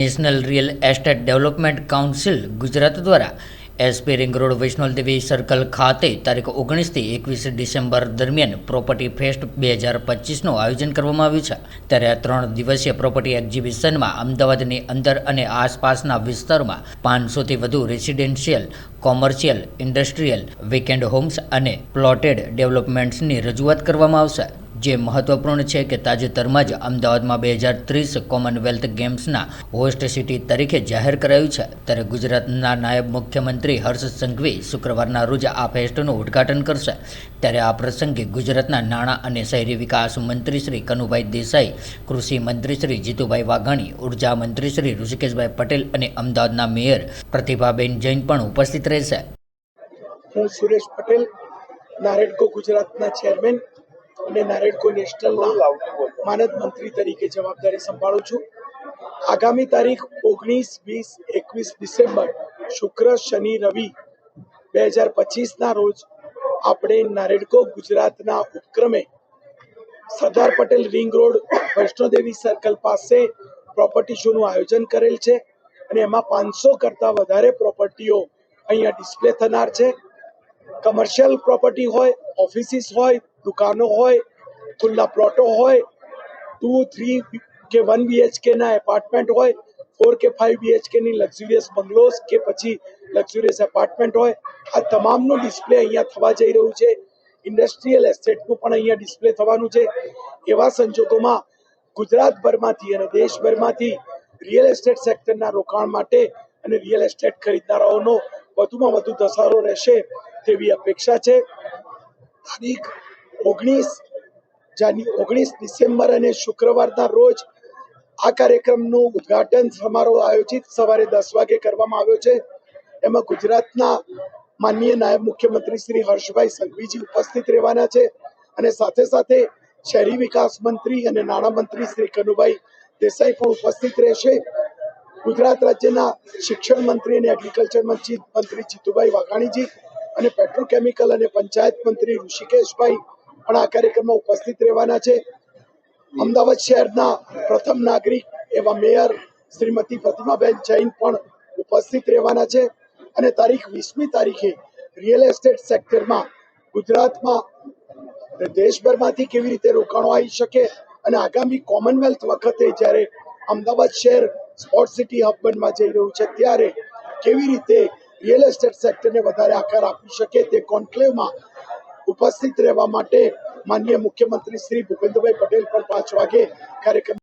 National real estate development council Gujarat દ્વારા SP ring road Vaishnodevi circle ખાતે તારીખ ઓગણીસથી એકવીસ ડિસેમ્બર દરમિયાન પ્રોપર્ટી ફેસ્ટ બે હજાર પચીસનું આયોજન કરવામાં આવ્યું છે. ત્યારે આ ત્રણ દિવસીય પ્રોપર્ટી એક્ઝિબિશનમાં અમદાવાદની અંદર અને આસપાસના વિસ્તારમાં પાંચસોથી વધુ residential, commercial, industrial weekend homes અને પ્લોટેડ ડેવલપમેન્ટ્સની રજૂઆત કરવામાં આવશે. જે મહત્વપૂર્ણ છે કે તાજેતરમાં જ અમદાવાદમાં બે હજાર ત્રીસ કોમનવેલ્થ ગેમ્સના હોસ્ટ સિટી તરીકે જાહેર કરાયું છે. ત્યારે ગુજરાતના નાયબ મુખ્યમંત્રી હર્ષ સંઘવી શુક્રવારના રોજ આ ફેસ્ટનું ઉદ્ઘાટન કરશે. ત્યારે આ પ્રસંગે ગુજરાતના નાણાં અને શહેરી વિકાસ મંત્રી શ્રી કનુભાઈ દેસાઈ, કૃષિ મંત્રી શ્રી જીતુભાઈ વાઘાણી, ઊર્જા મંત્રી શ્રી ઋષિકેશભાઈ પટેલ અને અમદાવાદના મેયર પ્રતિભાબેન જૈન પણ ઉપસ્થિત રહેશે. હું સુરેશ પટેલ, નારેડકો ગુજરાતના ચેરમેન. અને નારેડકો નેશનલના માનદ મંત્રી તરીકે જવાબદારી સંભાળું છું. આગામી તારીખ ઓગણીસ, વીસ, એકવીસ ડિસેમ્બર, શુક્ર, શનિ, રવિ બે હજાર પચીસના રોજ આપણે નારેડકો ગુજરાતના ઉપક્રમે Sardar Patel ring road, Vaishnodevi circle પાસે પ્રોપર્ટી શોનું આયોજન કરેલ છે અને એમાં પાંચસો કરતાં વધારે પ્રોપર્ટીઓ અહીંયા ડિસ્પ્લે થનાર છે. કમર્શિયલ પ્રોપર્ટી હોય ઓફિસીસ હોય દુકાનો હોય, ખુલ્લા પ્લોટો હોય ટુ થ્રી કે વન બીએચકે ના એપાર્ટમેન્ટ હોય ફોર કે ફાઈવ બીએચકે ની લક્ઝુરિયસ બંગલોઝ કે પછી લક્ઝુરિયસ એપાર્ટમેન્ટ હોય, આ તમામનું ડિસ્પ્લે અહીંયા થવા જઈ રહ્યું છે. ઇન્ડસ્ટ્રીયલ એસ્ટેટનું પણ અહીંયા ડિસ્પ્લે થવાનું છે. એવા સંજોગોમાં ગુજરાતભરમાંથી અને દેશભરમાંથી રિયલ એસ્ટેટ સેક્ટરના રોકાણ માટે અને રિયલ એસ્ટેટ ખરીદનારાઓનો વધુમાં વધુ ધસારો રહેશે તેવી અપેક્ષા છે. તારીખ ઓગણીસ જાન્યુ ઓગણીસ ડિસેમ્બર અને શુક્રવારના રોજ આ કાર્યક્રમનું ઉદ્ઘાટન સમારોહ આયોજિત સવારે દસ વાગે કરવામાં આવ્યો છે. એમાં ગુજરાતના માનનીય નાયબ મુખ્યમંત્રી શ્રી હર્ષભાઈ સંઘવીજી ઉપસ્થિત રહેવાના છે અને સાથે સાથે શહેરી વિકાસ મંત્રી અને નાણામંત્રી શ્રી કનુભાઈ દેસાઈ પણ ઉપસ્થિત રહેશે. ગુજરાત રાજ્યના શિક્ષણ મંત્રી અને એગ્રીકલ્ચર મંત્રી જીતુભાઈ વાઘાણીજી અને પેટ્રોકેમિકલ અને પંચાયત મંત્રી ઋષિકેશભાઈ પણ આ કાર્યક્રમમાં ઉપસ્થિત રહેવાના છે. અમદાવાદ શહેરના પ્રથમ નાગરિક એવા મેયર શ્રીમતી પ્રતિમાબેન જૈન પણ ઉપસ્થિત રહેવાના છે અને તારીખ વીસમી તારીખે રિયલ એસ્ટેટ સેક્ટરમાં ગુજરાતમાં દેશભરમાંથી કેવી રીતે રોકાણો આવી શકે અને આગામી કોમનવેલ્થ વખતે જ્યારે અમદાવાદ શહેર સ્પોર્ટ સિટી હબ બનવા જઈ રહ્યું છે ત્યારે કેવી રીતે રિયલ એસ્ટેટ સેક્ટરને વધારે આકાર આપી શકે તે કોન્ક્લેવમાં ઉપસ્થિત રહેવા માટે માનનીય મુખ્યમંત્રી શ્રી ભૂપેન્દ્રભાઈ પટેલ પણ પાંચ વાગે કાર્યક્રમ